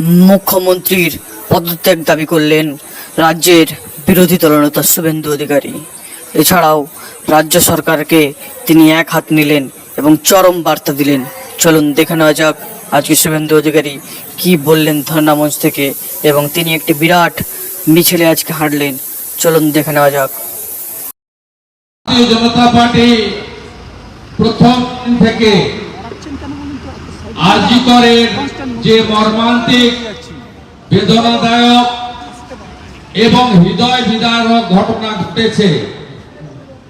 মুখ্যমন্ত্রীর পদত্যাগ দাবি করলেন রাজ্যের বিরোধী দলনেতা শুভেন্দু অধিকারী। এছাড়াও রাজ্য সরকারকে তিনি এক হাত নিলেন এবং চরম বার্তা দিলেন। চলুন দেখে নেওয়া যাক আজকে শুভেন্দু অধিকারী কি বললেন ধর্ণা মঞ্চ থেকে এবং তিনি একটি বিরাট মিছিলে আজকে হাঁটলেন। চলুন দেখে নেওয়া যাক। জনতা পার্টি প্রথম থেকে আরজি করের যে মর্মান্তিক, বেদনাদায়ক এবং হৃদয় বিদারক ঘটনা ঘটেছে,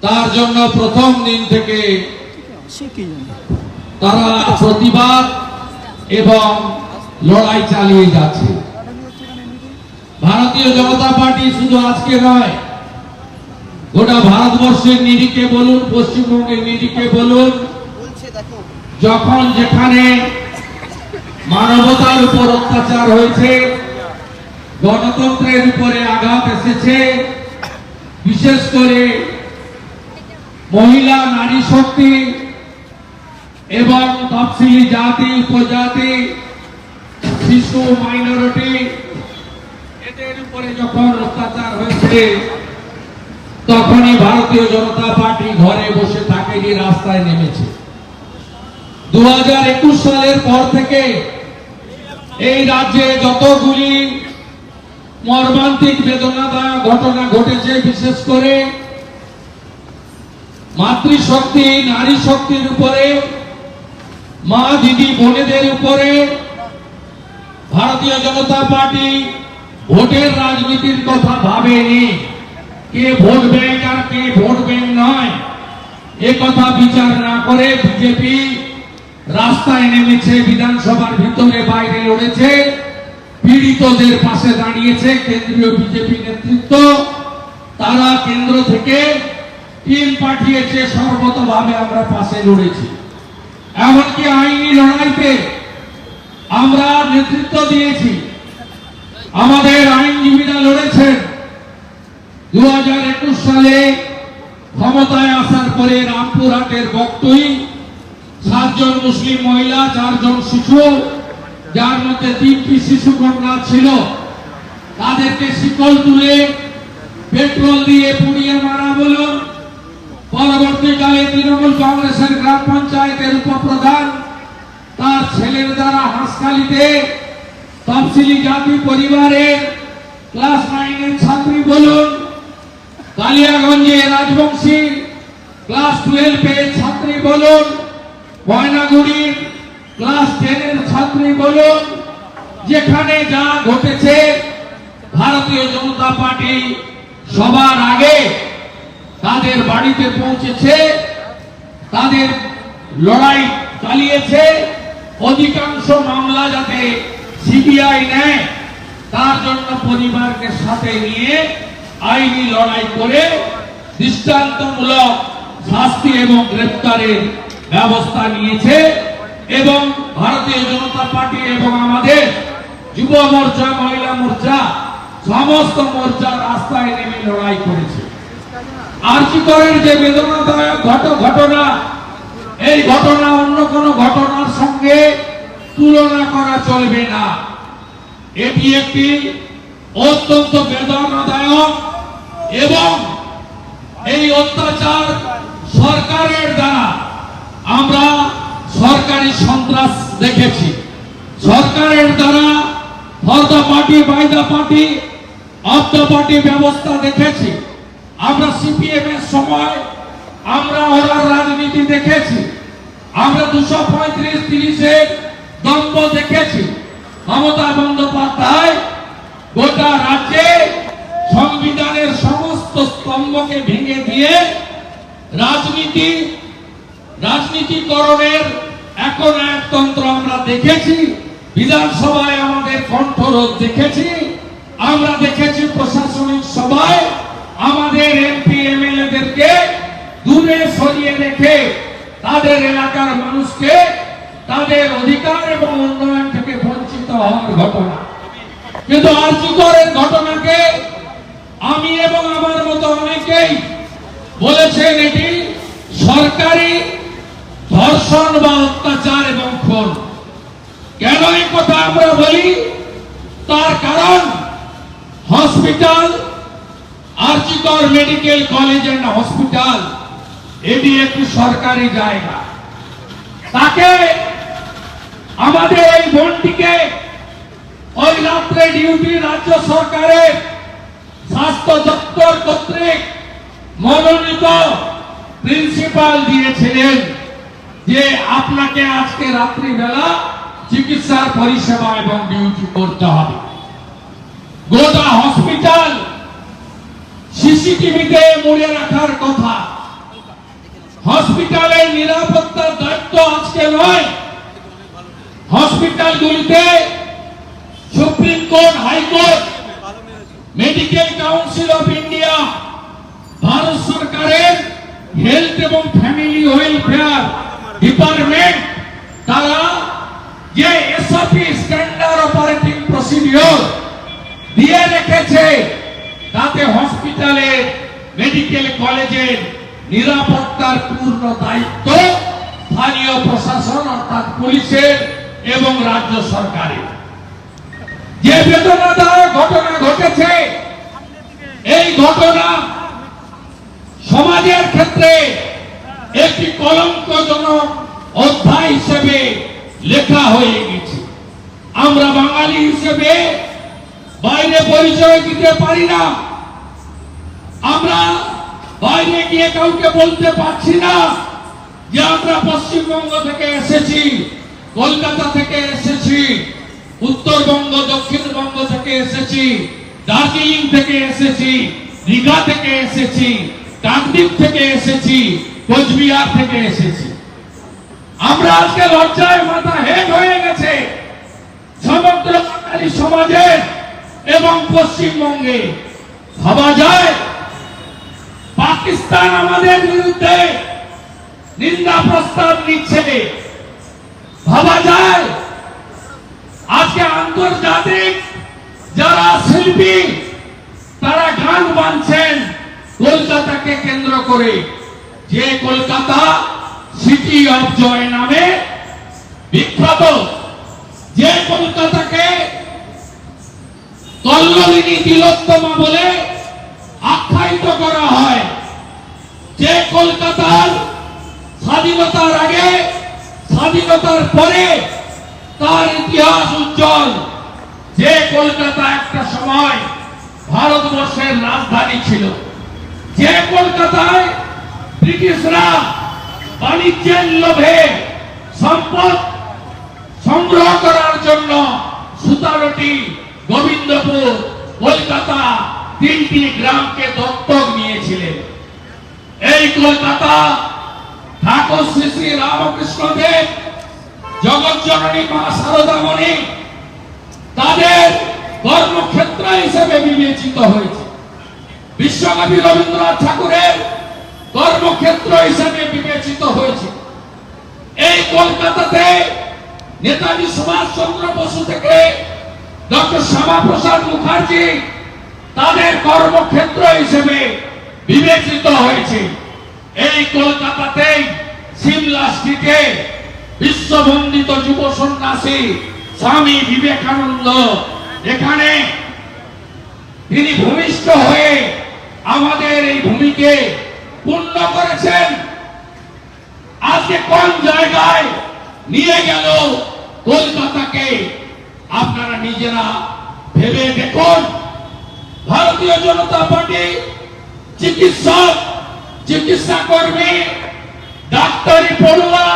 তার জন্য প্রথম দিন থেকে তারা প্রতিবাদ এবং লড়াই চালিয়ে যাচ্ছে। ভারতীয় জনতা পার্টি শুধু আজকে নয়, গোটা ভারতবর্ষের নিরিখে বলুন, পশ্চিমবঙ্গের নিরিখে বলুন, যখন যেখানে মানবতার উপর অত্যাচার হয়েছে, গণতন্ত্রের উপরে আঘাত এসেছে। বিশেষ করে মহিলা, নারী শক্তি এবং তফসিলি জাতি, উপজাতি, শিশু, মাইনরিটি, এদের উপরে যখন অত্যাচার হয়েছে, তখনই ভারতীয় জনতা পার্টি ঘরে বসে থাকেনি রাস্তায় নেমেছে। দু হাজার একুশ সালের পর থেকে এই রাজ্যে যতগুলি মর্মান্তিক বেদনাদায়ক ঘটনা ঘটেছে, বিশেষ করে মাতৃশক্তি নারী শক্তির উপরে, মা, দিদি, বোনেদের উপরে, ভারতীয় জনতা পার্টি ভোটের রাজনীতির কথা ভাবেনি। কে ভোট ব্যাংক আর কে ভোট ব্যাংক নয়, এ কথা বিচার না করে বিজেপি রাস্তায় নেমেছে বিধানসভার ভিতরে, বাইরে লড়েছে। পীড়িতদের পাশে দাঁড়িয়েছে কেন্দ্রীয় বিজেপি নেতৃত্ব। তারা কেন্দ্র থেকে টিম পাঠিয়েছে, সর্বতভাবে আমরা পাশে লড়েছি। এমনকি আইনি লড়াইতে আমরা নেতৃত্ব দিয়েছি। আমাদের আইনজীবীরা লড়েছেন। দু হাজার একুশ সালে ক্ষমতায় আসার পরে রামপুরহাটের বক্তই সাতজন মুসলিম মহিলা, চারজন শিশু, যার মধ্যে তিনটি শিশু কন্যা ছিল। তাদেরকে শিকল তুলে পেট্রোল দিয়ে পুড়িয়ে মারা বলুন পরবর্তীকালে তৃণমূল কংগ্রেসের গ্রাম পঞ্চায়েতের উপপ্রধান তার ছেলের দ্বারা হাসখালিতে তফসিলি জাতি পরিবারের ক্লাস নাইনের ছাত্রী বলুন কালিয়াগঞ্জে রাজবংশী ক্লাস টুয়েলভের ছাত্রী বলুন ময়নাগুড়ির ক্লাস টেনের ছাত্রী বলুন, যেখানে যা ঘটেছে, ভারতীয় জনতা পার্টি সবার আগে তাদের বাড়িতে পৌঁছেছে, তাদের লড়াই চালিয়েছে, অধিকাংশ মামলা যাতে সিবিআই নেয়, তার জন্য পরিবারকে সাথে নিয়ে আইনি লড়াই করে দৃষ্টান্তমূলক শাস্তি এবং গ্রেপ্তারের ব্যবস্থা নিয়েছে এবং ভারতীয় জনতা পার্টি এবং আমাদের যুব মোর্চা, মহিলা মোর্চা, সমস্ত মোর্চা রাস্তায় নেমে লড়াই করেছে। আর্চিকরের যে বেদনাদায়ক ঘট ঘটনা? এই ঘটনা অন্য কোন ঘটনার সঙ্গে তুলনা করা চলবে না। এটি একটি অত্যন্ত বেদনাদায়ক এবং এই অত্যাচার সরকারের দ্বারা আমরা সরকারি সন্ত্রাস দেখেছি। সরকারের দ্বারা for party by the party the party ব্যবস্থা দেখেছি। আমরা সিপিএম এর সময় আমরা ওনার রাজনীতি দেখেছি। আমরা দুশো পঁয়ত্রিশ তিরিশের দম্ভ দেখেছি। মমতা বন্দ্যোপাধ্যায় গোটা রাজ্যে সংবিধানের সমস্ত স্তম্ভকে ভেঙে দিয়ে রাজনীতি রাজনীতিকরণের এখন একতন্ত্র আমরা দেখেছি, বিধানসভায় আমাদের কণ্ঠরোধ দেখেছি, আমরা দেখেছি প্রশাসনিক সভায় আমাদের এমপি, এমএলএদেরকে দূরে সরিয়ে রেখে তাদের এলাকার মানুষকে তাদের অধিকার এবং উন্নয়ন থেকে বঞ্চিত হওয়ার ঘটনা। কিন্তু আর্যিকরের ঘটনাকে আমি এবং আমার মতো অনেকেই বলেছেন এটি সরকারি ধর্ষণ বা অত্যাচার এবং খুন। কেন এই কথা আমরা বলি? তার কারণ hospital RG Kar medical college and hospital, এটি একটি সরকারি জায়গা। তাকে আমাদের এই বোনটিকে ওই রাত্রে ডিউটি রাজ্য সরকারের স্বাস্থ্য দপ্তর কর্তৃক মনোনীত প্রিন্সিপাল দিয়েছিলেন। যে আপনাকে আজকে রাত্রিবেলা চিকিৎসার পরিষেবা এবং ডিউটি করতে হবে। গোটা হসপিটাল সিসিটিভিতে মুড়ে রাখার কথা। হসপিটালের নিরাপত্তার দায়িত্ব আজকে নয়। হসপিটালগুলিতে supreme court, high court, medical council of India, Bharat সরকারের হেলথ এবং ফ্যামিলি ওয়েলফেয়ার ডিপার্টমেন্ট তারা যে এসওপি স্ট্যান্ডার্ড অপারেটিং প্রসিডিওর দিয়ে রেখেছে। তাতে হসপিটালের মেডিকেল কলেজের নিরাপত্তার পূর্ণ দায়িত্ব স্থানীয় প্রশাসন অর্থাৎ পুলিশের এবং রাজ্য সরকারের। যে বেদনাদায়ক ঘটনা ঘটেছে, এই ঘটনা সমাজের ক্ষেত্রে একটি কলঙ্কজনক অধ্যায় হিসেবে লেখা হয়ে গেছে। আমরা বাঙালি হিসেবে বাইরে পরিচয় দিতে পারি না। আমরা বাইরে গিয়ে কাউকে বলতে পারছি না যে আমরা পশ্চিমবঙ্গ থেকে এসেছি, কলকাতা থেকে এসেছি, উত্তরবঙ্গ, দক্ষিণবঙ্গ থেকে এসেছি, দার্জিলিং থেকে এসেছি, দীঘা থেকে এসেছি কাকদ্বীপ থেকে এসেছি কোচবিহার থেকে এসেছি। আমরা আজকে লজ্জায় মাথা হেট হয়ে গেছে। সমগ্র বাঙালি সমাজের এবং পশ্চিমবঙ্গে। ভাবা যায়, পাকিস্তান আমাদের বিরুদ্ধে নিন্দা প্রস্তাব নিচ্ছে ভাবা যায়, আজকে আন্তর্জাতিক যারা শিল্পী, তারা গান বানছেন কলকাতাকে কেন্দ্র করে। যে কলকাতা সিটি অফ জয় নামে বিখ্যাত, যে কলকাতাকে কল্লোলিনী তিলোত্তমা বলে আখ্যায়িত করা হয়, যে কলকাতার স্বাধীনতার আগে, স্বাধীনতার পরে তার ইতিহাস উজ্জ্বল। যে কলকাতা একটা সময় ভারতবর্ষের রাজধানী ছিল। যে কলকাতায় ব্রিটিশরা বাণিজ্যের লোভে সম্পদ সংগ্রহ করার জন্য সুতারটি গোবিন্দপুর, কলকাতা তিনটি গ্রামকে দত্তক নিয়েছিলেন। এই কলকাতা, ঠাকুর শ্রী শ্রী রামকৃষ্ণ দেব জগৎ জননী মা শারদামণি তাদের কর্মক্ষেত্র হিসেবে বিবেচিত হয়েছে। বিশ্বকবি রবীন্দ্রনাথ ঠাকুরের কর্মক্ষেত্র হিসেবে বিবেচিত হয়েছে। এই কলকাতাতে নেতাজি সুভাষ চন্দ্র বসু থেকে ডক্টর শ্যামাপ্রসাদ মুখার্জি তাদের কর্মক্ষেত্র হিসেবে বিবেচিত হয়েছে। এই কলকাতাতেই সিমলা স্ট্রিটে বিশ্ববন্দিত যুব সন্ন্যাসী স্বামী বিবেকানন্দ এখানে তিনি ভূমিষ্ঠ হয়ে আমাদের এই ভূমিকে পূর্ণ করেছেন। আজকে কোন জায়গায় নিয়ে গেল কলকাতাকে, আপনারা নিজেরা ভেবে দেখুন। ভারতীয় জনতা পার্টি চিকিৎসক চিকিৎসা কর্মী ডাক্তারি পড়ুয়া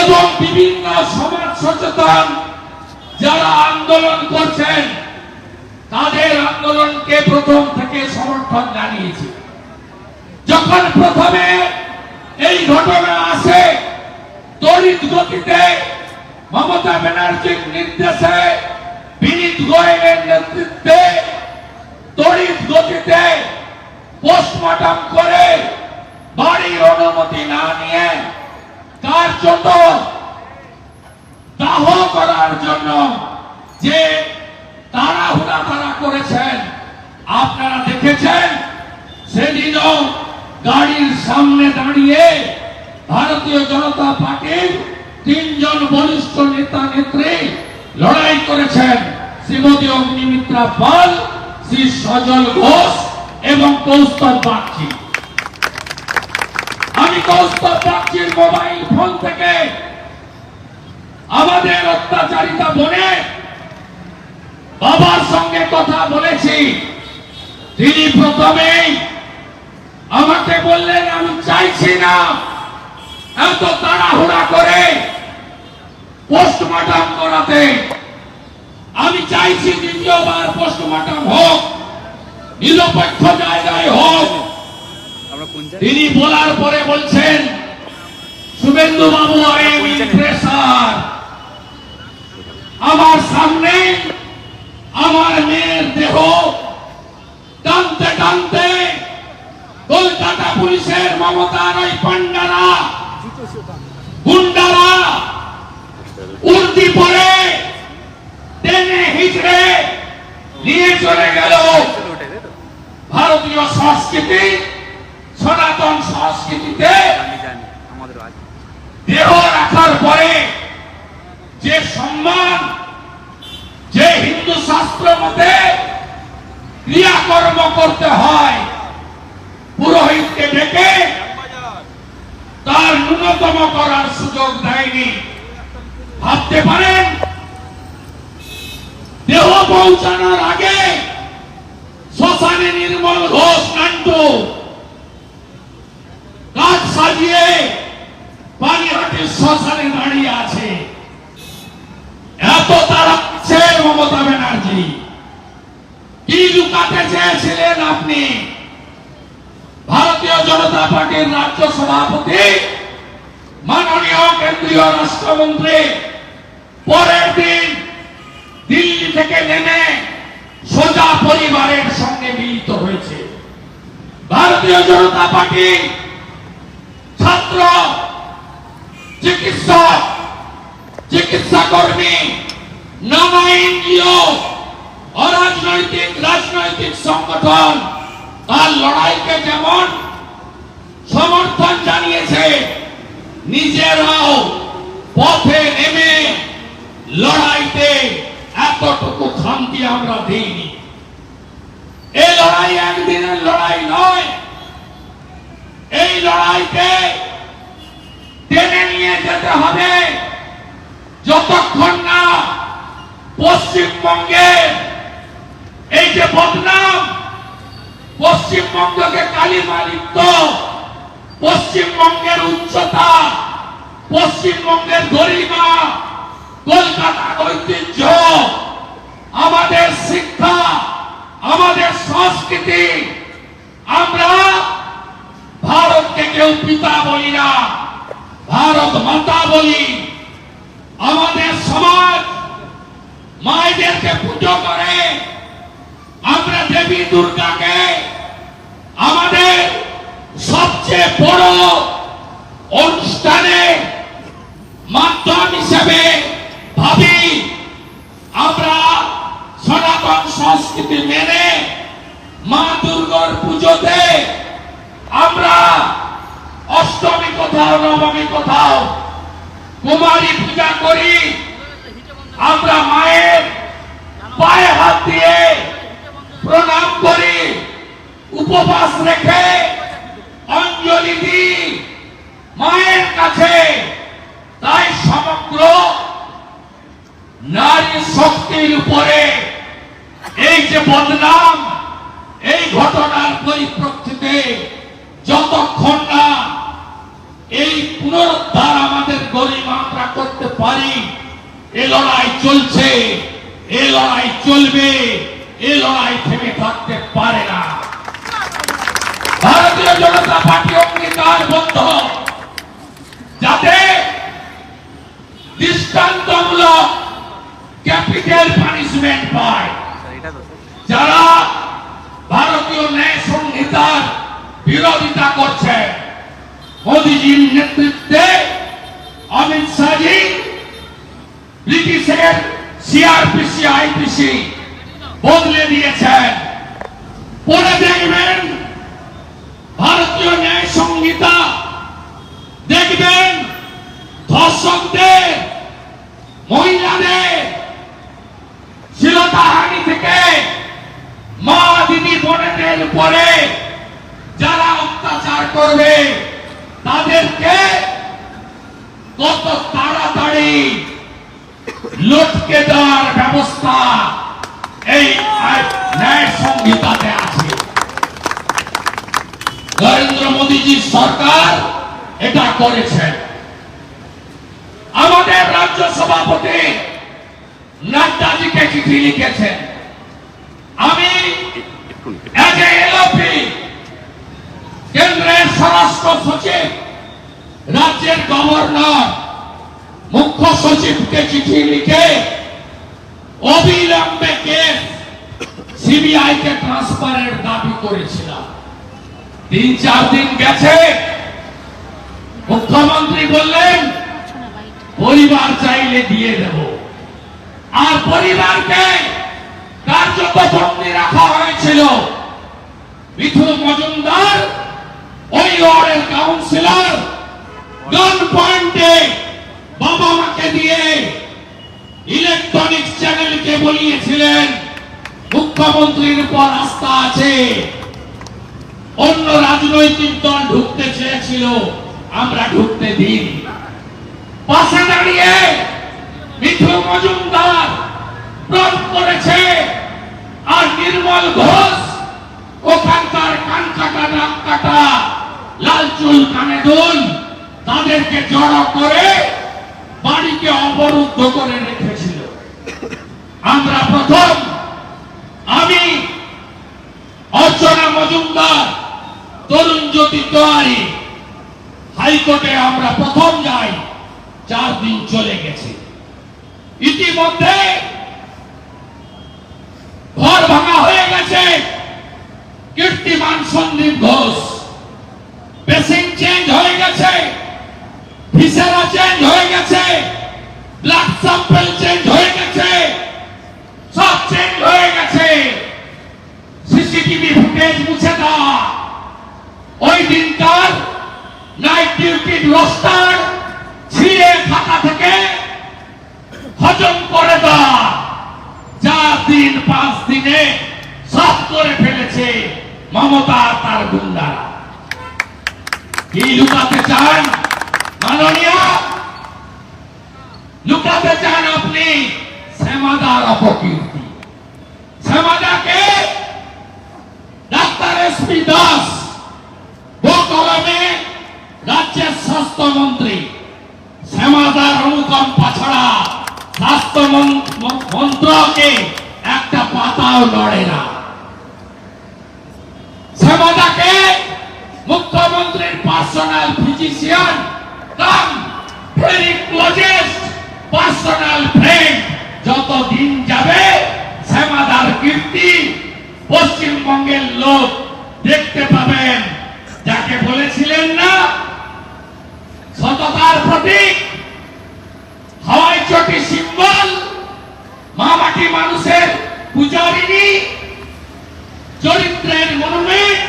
এবং বিভিন্ন সমাজ সচেতন যারা আন্দোলন করছেন, তাদের আন্দোলনকে প্রথম থেকে সমর্থন জানিয়েছে। যখন প্রথমে এই ঘটনা আসে তড়িৎ গতিতে মমতা ব্যানার্জির নির্দেশে বিনীত গোয়েলের নেতৃত্বে তড়িৎ গতিতে পোস্টমর্টম করে বাড়ির অনুমতি না নিয়ে কার্যত দাহ করার জন্য যে তারা করেছেন, আপনারা দেখেছেন, সেদিনও গাড়ির সামনে দাঁড়িয়ে ভারতীয় জনতা পার্টির তিনজন বরিষ্ঠ নেতা নেত্রী লড়াই করেছেন। শ্রীমতী অগ্নিমিত্রা পাল, শ্রী সজল ঘোষ এবং কৌস্তব বাগচি। আমি কৌস্তব বাগচির মোবাইল ফোন থেকে আমাদের অত্যাচারিতা বনে বাবার সঙ্গে কথা বলেছি। তিনি প্রথমেই আমাকে বললেন আমি চাইছি না। এত তাড়াহুড়া করে পোস্টমর্টম করাতে। আমি চাইছি দ্বিতীয়বার পোস্টমর্টম হোক নিরপেক্ষ জায়গায় হোক। তিনি বলার পরে বলছেন শুভেন্দু বাবু প্রেসার আমার সামনে আমার মেয়ের দেহ টানতে টানতে কলকাতা পুলিশের মমতার ওই পান্ডারা গুন্ডারা উর্দি পরে টেনে হিচড়ে নিয়ে চলে গেল। ভারতীয় সংস্কৃতি, সনাতন সংস্কৃতিতে দেহ রাখার পরে যে সম্মান, যে হিন্দু শাস্ত্র মতে ক্রিয়াকর্ম করতে হয় পুরোহিতকে ডেকে তার ন্যূনতম করার সুযোগ দেয়নি। ভাবতে পারেন? দেহ পৌঁছানোর আগে শ্মশানে নির্মল ঘোষ নান্টু কাজ সাজিয়ে পানিহাটির শ্মশানে দাঁড়িয়ে আছে। এত তারা মমতা ব্যানার্জি? কি লুকাতে চেয়েছিলেন আপনি? ভারতীয় জনতা পার্টির রাজ্য সভাপতি, মাননীয় কেন্দ্রীয় রাষ্ট্রমন্ত্রী, পরের দিন দিল্লি থেকে নেমে সোজা পরিবারের সঙ্গে মিলিত হয়েছে। ভারতীয় জনতা পার্টি ছাত্র, চিকিৎসক চিকিৎসা কর্মী নানা এনজিও, অরাজনৈতিক, রাজনৈতিক সংগঠন, তার লড়াইকে যেমন সমর্থন জানিয়েছে। নিজেরাও পথে নেমে লড়াইতে এতটুকু খামতি আমরা দিইনি। এই লড়াই একদিনের লড়াই নয়। এই লড়াইকে টেনে নিয়ে যেতে হবে। যতক্ষণ না পশ্চিমবঙ্গের এই যে বদনাম, পশ্চিমবঙ্গকে কালিমালিপ্ত পশ্চিমবঙ্গের উচ্চতা, পশ্চিমবঙ্গের গরিমা, কলকাতার ঐতিহ্য, আমাদের শিক্ষা, আমাদের সংস্কৃতি, আমরা ভারতকে কেউ পিতা বলি না, ভারত মাতা বলি। আমাদের সমাজ মায়েদেরকে পুজো করে, আমরা দেবী দুর্গাকে, আমাদের সবচেয়ে বড় অনুষ্ঠানে মাধ্যম হিসেবে ভাবি আমরা সনাতন সংস্কৃতি মেনে মা দুর্গার পুজোতে আমরা অষ্টমী কোথাও, নবমী কোথাও কুমারী পূজা করি। আমরা মায়ের পায়ে হাত দিয়ে প্রণাম করি, উপবাস রেখে অঞ্জলি দিই মায়ের কাছে। তাই সমগ্র নারী শক্তির উপরে এই যে বদনাম, এই ঘটনার পরিপ্রেক্ষিতে যতক্ষণ না এই পুনরুদ্ধার আমাদের গরিমা আমরা করতে পারি, এ লড়াই চলছে, এ লড়াই চলবে, এ লড়াই থেমে থাকতে পারে না। ভারতীয় জনতা পার্টি অঙ্গীকারবদ্ধ যাতে দৃষ্টান্তমূলক ক্যাপিটাল পানিশমেন্ট পায়। যারা ভারতীয় ন্যায় সংহিতার বিরোধিতা করছে, মোদীজির নেতৃত্বে অমিত শাহজি, ব্রিটিশের সিআরপিসি, আইপিসি বদলে দিয়েছেন। পরে দেখবেন ভারতীয় ন্যায় সংহিতা। দেখবেন ধর্ষকদের, মহিলাদের শ্লীলতাহানি থেকে মা দিদি বোনেদের উপরে যারা অত্যাচার করবে, তাদেরকে কত তাড়াতাড়ি লটকে দেওয়ার ব্যবস্থা এই ন্যায় সংহিতা দেয়া নরেন্দ্র মোদীজির সরকার এটা করেছেন। আমাদের রাজ্য সভাপতি নাড্ডাজিকে চিঠি লিখেছেন। আমি কেন্দ্রের স্বরাষ্ট্র সচিব, রাজ্যের গভর্নর মুখ্য সচিবকে চিঠি লিখে অবিলম্বে কেস সিবিআই কে ট্রান্সফারের দাবি করেছিলাম। তিন, চার দিন গেছে। মুখ্যমন্ত্রী বললেন, পরিবার চাইলে দিয়ে দেব। আর পরিবারকে কার্যত বন্দী রাখা হয়েছিল। মিথুন মজুমদার, ওই ওয়ার্ডের কাউন্সিলর গান পয়েন্টে বাবা মাকে দিয়ে ইলেকট্রনিক্স চ্যানেলকে বলিয়েছিলেন। মুখ্যমন্ত্রীর উপর আস্থা আছে। অন্য রাজনৈতিক দল ঢুকতে চেয়েছিল, আমরা ঢুকতে দিই পাশে দাঁড়িয়ে মিঠু মজুমদার প্রয়োগ করেছে, আর নির্মল ঘোষ ওখানকার কান কাটা নাক কাটা লাল চুল, কানে দুল, তাদেরকে জড়ো করে বাড়িকে অবরুদ্ধ করে রেখেছিল। আমরা প্রথম, আমি, অর্চনা মজুমদার তরুণ জ্যোতি তোয়ারি হাইকোর্টে আমরা প্রথম যাই, চার দিন চলে গেছে। ইতিমধ্যে ঘর ভাঙা হয়ে গেছে। কীর্তিমান সন্দীপ ঘোষ। বেসিং চেঞ্জ হয়ে গেছে। ভিসেরা চেঞ্জ হয়ে গেছে। ব্লাড স্যাম্পল চেঞ্জ হয়ে গেছে সব চেঞ্জ হয়ে গেছে সিসিটিভি ফুটেজ মুছে দেওয়া ওই দিনকার নাইট ডিউটির রোস্টার ছিঁড়ে খাতা থেকে হজম করে দেওয়া চার দিন পাঁচ দিনে সব করে ফেলেছে মমতা আর তার গুন্ডারা কি লুকাতে চান মাননীয় লুকাতে চান আপনি শ্যামাদার অপকীর্তি শ্যামাদাকে ডাক্তার এসপি দাস কলমে রাজ্যের স্বাস্থ্যমন্ত্রী শ্যামাদার অনুকম্পা ছাড়া স্বাস্থ্য মন- ম- মন্ত্রকে একটা পাতাও নড়ে না শ্যামাদাকে মুখ্যমন্ত্রীর personal physician come very closest personal যত দিন যাবে শ্যামাদার কীর্তি পশ্চিমবঙ্গের লোক দেখতে পাবেন। যাকে বলেছিলেন না? সততার প্রতীক, হাওয়াই চটি সিম্বল, মামাটি মানুষের পূজারিনী চরিত্রের মনোমেট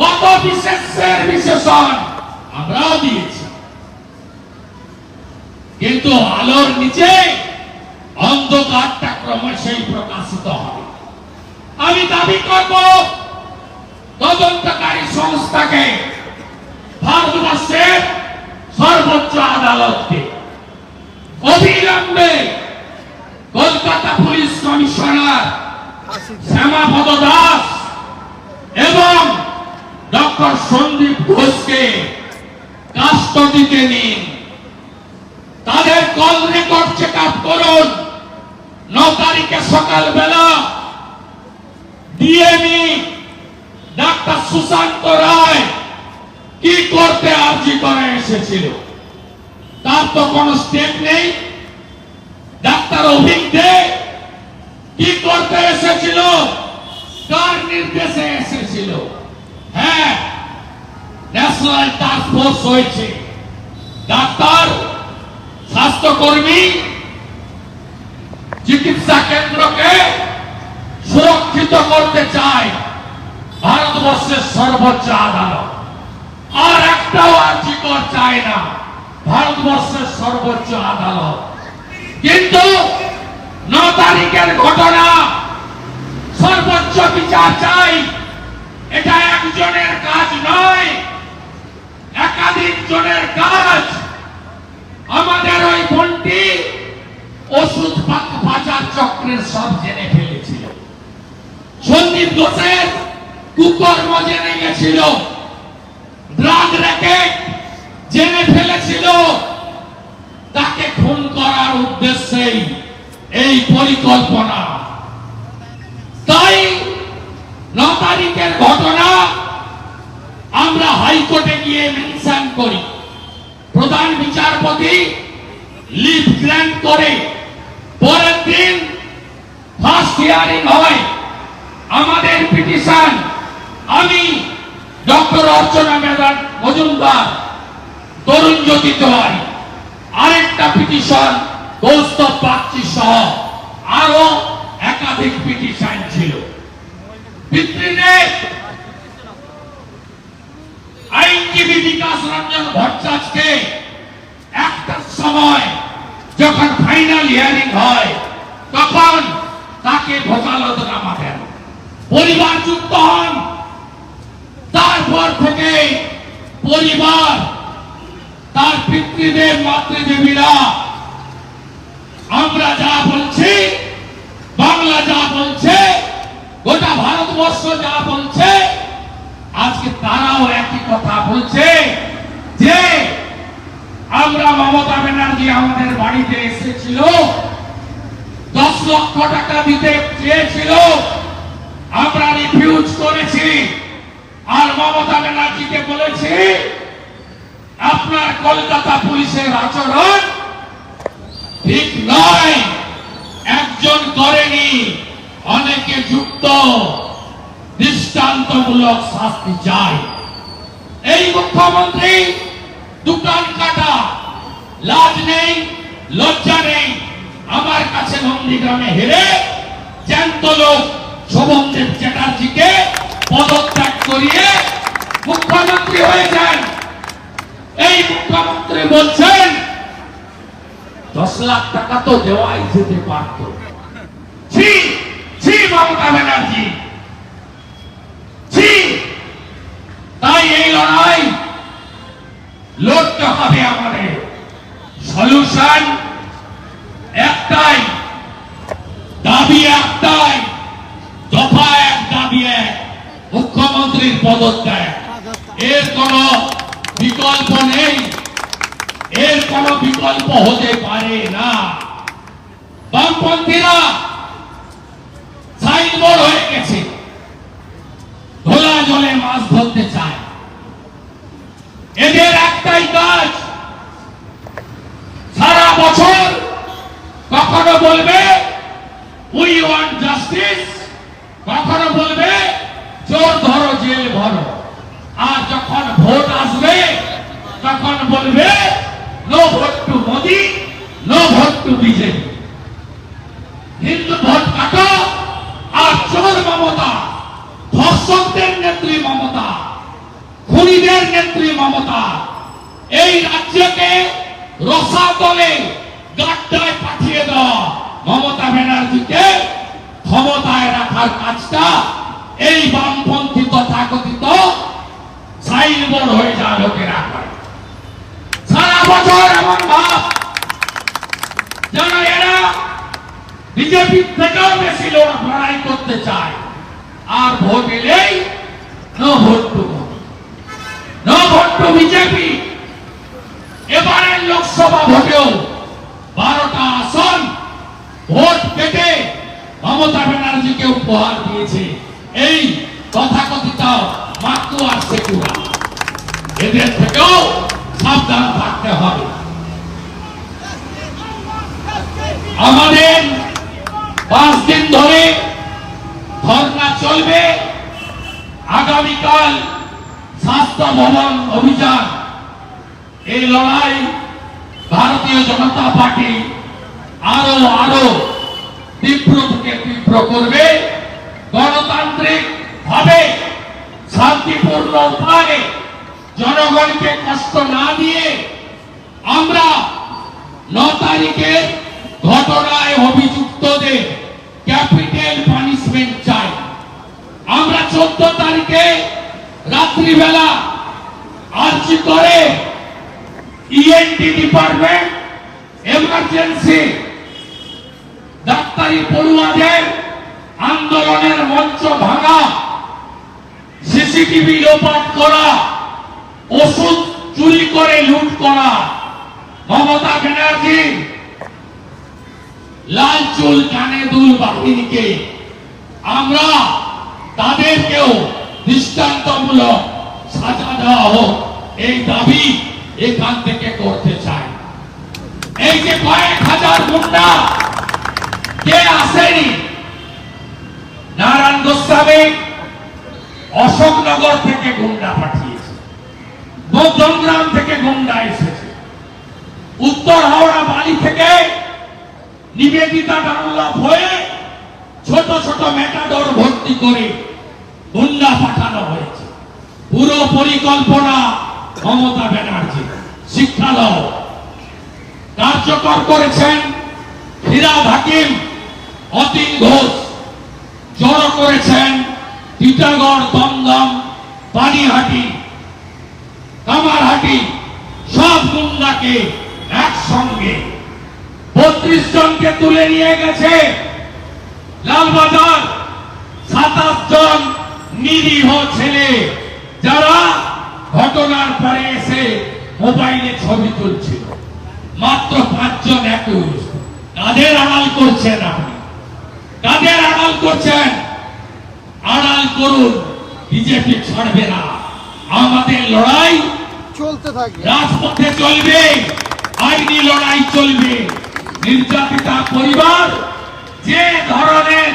কত বিশেষের বিশেষণ আমরাও দিয়েছি। কিন্তু আলোর নিচে অন্ধকারটা ক্রমশই প্রকাশিত হবে। আমি দাবি করব, তদন্তকারী সংস্থাকে ভারতবর্ষের সর্বোচ্চ আদালতকে অবিলম্বে কলকাতা পুলিশ কমিশনার শ্যামাপদ দাস এবং ডক্টর সন্দীপ ঘোষকে কাস্টডিতে নিন। তাদের কল রেকর্ড চেক আপ করুন। ন তারিখে সকালবেলা ডিএমই ডাক্তার সুশান্ত রায় কি করতে আর্জি করে এসেছিল? তার তো কোনো স্টেপ নেই। ডাক্তার অভিক দে কি করতে এসেছিল? কার নির্দেশে এসেছিল? হ্যাঁ ন্যাশনাল টাস্ক ফোর্স হয়েছে। ডাক্তার, স্বাস্থ্যকর্মী, চিকিৎসা কেন্দ্রকে সুরক্ষিত করতে চায় ভারতবর্ষের সর্বোচ্চ আদালত। আর একটাও আর্জিকর চায় না, ভারতবর্ষের সর্বোচ্চ আদালত। কিন্তু ন তারিখের ঘটনা সর্বোচ্চ বিচার চাই। এটা একজনের কাজ নয় একাধিক জনের কাজ। আমাদের ওই বোনটি ওষুধ পাচার চক্রের সব জেনে ফেলেছিল। সন্দীপ ঘোষের কুকর্ম জেনে গেছিল। ড্রাগ র্যাকেট জেনে ফেলেছিল। তাকে খুন করার উদ্দেশ্যেই এই পরিকল্পনা। তাই ন তারিখের ঘটনা আমরা হাইকোর্টে গিয়ে মেনশন করি। প্রধান বিচারপতি লিভ গ্র্যান্ট করে, পরের দিন ফার্স্ট হিয়ারিং হয়। আমাদের পিটিশন, আমি ডক্টর অর্চনা মেদান মজুমদার তরুণ জ্যোতি তেওয়ারি, আরেকটা পিটিশন, দোস্ত প্রার্থী সহ, আরও একাধিক পিটিশন ছিল। পিতৃদেব আইনজীবী বিকাশ রঞ্জন ভট্টাচার্যকে একটার সময় যখন ফাইনাল হিয়ারিং হয়, তখন তাকে ভোকালতনামা দেন পরিবার যুক্ত হন। তারপর থেকে পরিবার, তার পিতৃদেব মাতৃদেবীরা, আমরা যা বলছি, বাংলা যা বলছে, গোটা ভারতবর্ষ যা বলছে আজকে তারাও একই কথা বলছে যে আমরা মমতা ব্যানার্জি আমাদের বাড়িতে এসেছিল, দশ লক্ষ টাকা দিতে চেয়েছিল। আমরা রিফিউজ করেছি। আর মমতা ব্যানার্জিকে বলেছি, আপনার কলকাতা পুলিশের আচরণ ঠিক নয়। একজন করেনি, অনেকে যুক্ত। দৃষ্টান্তমূলক শাস্তি চাই। এই মুখ্যমন্ত্রী দোকান কাটা, লাজ নেই, লজ্জা নেই। আমার কাছে নন্দীগ্রামে হেরে জ্যান্ত লোক শোভনদেব চ্যাটার্জিকে পদত্যাগ করিয়ে মুখ্যমন্ত্রী হয়ে যান এই মুখ্যমন্ত্রী বলছেন, দশ লাখ টাকা তো দেওয়াই যেতে পারত। ছি ছি মমতা ব্যানার্জি ছি তাই এই লড়াই লড়তে হবে আমাদের। সলিউশন একটাই, দাবি একটাই দফা এক দাবি এক, মুখ্যমন্ত্রীর পদত্যাগ। এর কোন বিকল্প নেই, এর কোন বিকল্প হতে পারে না। বামপন্থীরা সাইনবোর্ড হয়ে গেছে। ধোলা জলে মাছ ধরতে চায়। এদের একটাই কাজ, সারা বছর কখনো বলবে উই ওয়ান্ট জাস্টিস কখনো বলবে চোর ধরো, জেল ভরো। আর যখন ভোট আসবে, তখন বলবে, no vote to Modi, no vote to BJP Hindu vote কাটো আর চোর মমতা ধর্ষকদের নেত্রী মমতা খুনিদের নেত্রী মমতা এই রাজ্যকে রসাতলে গাড্ডায় পাঠিয়ে দেওয়া। মমতা ব্যানার্জিকে ক্ষমতায় রাখার কাজটা এই বামপন্থী তথাকথিত সাইনবোর্ড হয়ে যা লোকেরা করে। সারা বছর এমন ভাব যেন এরা বিজেপি থেকেও বেশি লোক লড়াই করতে চায়। আর ভোট এলেই vote to no vote BJP. এবারের লোকসভা ভোটেও বারোটা আসন ভোট কেটে মমতা ব্যানার্জিকে উপহার দিয়েছে। এই তথাকথিত মাতু আর সেকুরা এদের থেকেও সাবধান থাকতে হবে। আমাদের পাঁচ দিন ধরে ধর্ণা চলবে। আগামীকাল স্বাস্থ্য ভবন অভিযান। এই লড়াই ভারতীয় জনতা পার্টি আরও আরও তীব্র থেকে তীব্র করবে, গণতান্ত্রিক ভাবে শান্তিপূর্ণ উপায়ে জনগণকে কষ্ট না দিয়ে আমরা ন তারিখের ঘটনায় অভিযুক্তদের ক্যাপিটাল পানিশমেন্ট চাই। রাত্রিবেলা আর্জি করে ইএনটি ডিপার্টমেন্ট এমার্জেন্সি ডাক্তারি পড়ুয়াদের আন্দোলনের মঞ্চ ভাঙা সিসিটিভি লোপাট করা, ওষুধ চুরি করে লুট করা, মমতা ব্যানার্জি লাল চুল কানে দুল বাহিনীকে, আমরা তাদেরকেও দৃষ্টান্তমূলক সাজা দেওয়া হোক, এই দাবি এখান থেকে করতে চাই। এই যে কয়েক হাজার গুন্ডা, কে আসেনি? নারায়ণ গোস্বামী অশোকনগর থেকে গুন্ডা পাঠিয়েছে মধ্যমগ্রাম থেকে গুন্ডা এসেছে, উত্তর হাওড়া বাড়ি থেকে নিবেদিতা ডানলভ হয়ে ছোট ছোট মেটাডোর ভর্তি করে গুন্ডা পাঠানো হয়েছে। পুরো পরিকল্পনা মমতা ব্যানার্জি, শিক্ষা দাও। কার্যকর করেছেন ফিরাদ হাকিম, অতীন ঘোষ। জড়ো করেছেন টিটাগড়, দমদম পানিহাটি কামারহাটি, সব গুন্ডাকে একসঙ্গে। বত্রিশ জনকে তুলে নিয়ে গেছে লালবাজার সাতাশ জন নিরীহ ছেলে যারা ঘটনার পরে এসে মোবাইলে ছবি তুলছিল। মাত্র পাঁচজন একুশ। কাদের আড়াল করছেন আপনি? কাদের আড়াল করছেন? আড়াল করুন বিজেপি ছাড়বে না। আমাদের লড়াই চলতে থাকবে। রাজপথে চলবে আইনি লড়াই চলবে। নির্যাতিতা পরিবার যে ধরনের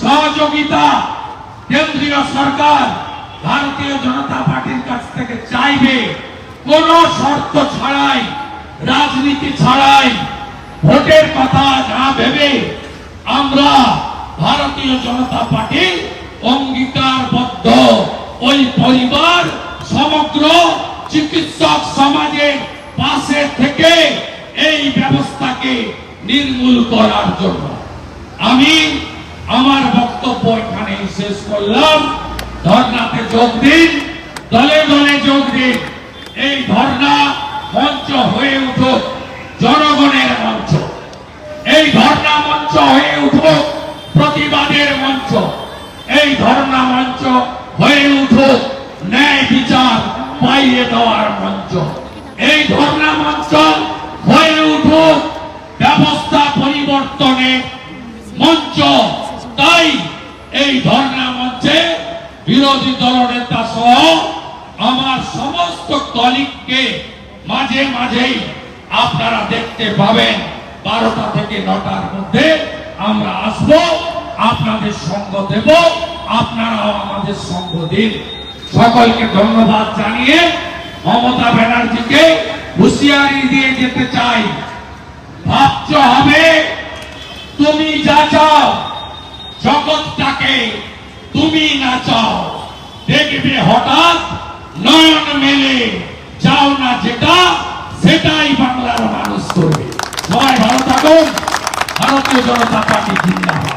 সহযোগিতা কেন্দ্রীয় সরকার ভারতীয় জনতা পার্টির কাছ থেকে চাইবে, কোন শর্ত ছাড়াই, রাজনীতি ছাড়াই, ভোটের কথা না ভেবে আমরা ভারতীয় জনতা পার্টি অঙ্গীকারবদ্ধ। ওই পরিবার সমগ্র চিকিৎসক সমাজের পাশে থেকে এই ব্যবস্থাকে নির্মূল করার জন্য। আমি আমার বক্তব্য এখানে শেষ করলাম। ধর্নাতে যোগ দিন, দলে দলে যোগ দিন। এই ধর্না মঞ্চ হয়ে উঠুক, জনগণের মঞ্চ। এই ধর্ণা মঞ্চ হয়ে উঠুক, প্রতিবাদের মঞ্চ। এই ধর্ণা মঞ্চ হয়ে উঠুক, ন্যায় বিচার পাইয়ে দেওয়ার মঞ্চ। এই ধর্ণা মঞ্চ হয়ে উঠুক, ব্যবস্থা পরিবর্তনের মঞ্চ। তাই এই ধর্ণা মঞ্চে বিরোধী দলনেতা সহ আমার সমস্ত কলিগকে মাঝে মাঝেই আপনারা দেখতে পাবেন। বারোটা থেকে নটার মধ্যে আমরা আসব, আপনাদের সঙ্গ দেব, আপনারাও আমাদের সঙ্গ দিন। সকলকে ধন্যবাদ জানিয়ে মমতা ব্যানার্জিকে হুঁশিয়ারি দিয়ে যেতে চাই। ভাবছ হবে, তুমি যা চাও জগৎটাকে তুমি না চাও, দেখবে হঠাৎ নয়ন মেলে চাও না যেটা, সেটাই বাংলার মানুষ করবে। সবাই ভালো থাকুন, ভারতীয় জনতা পার্টি জিন্দাবাদ।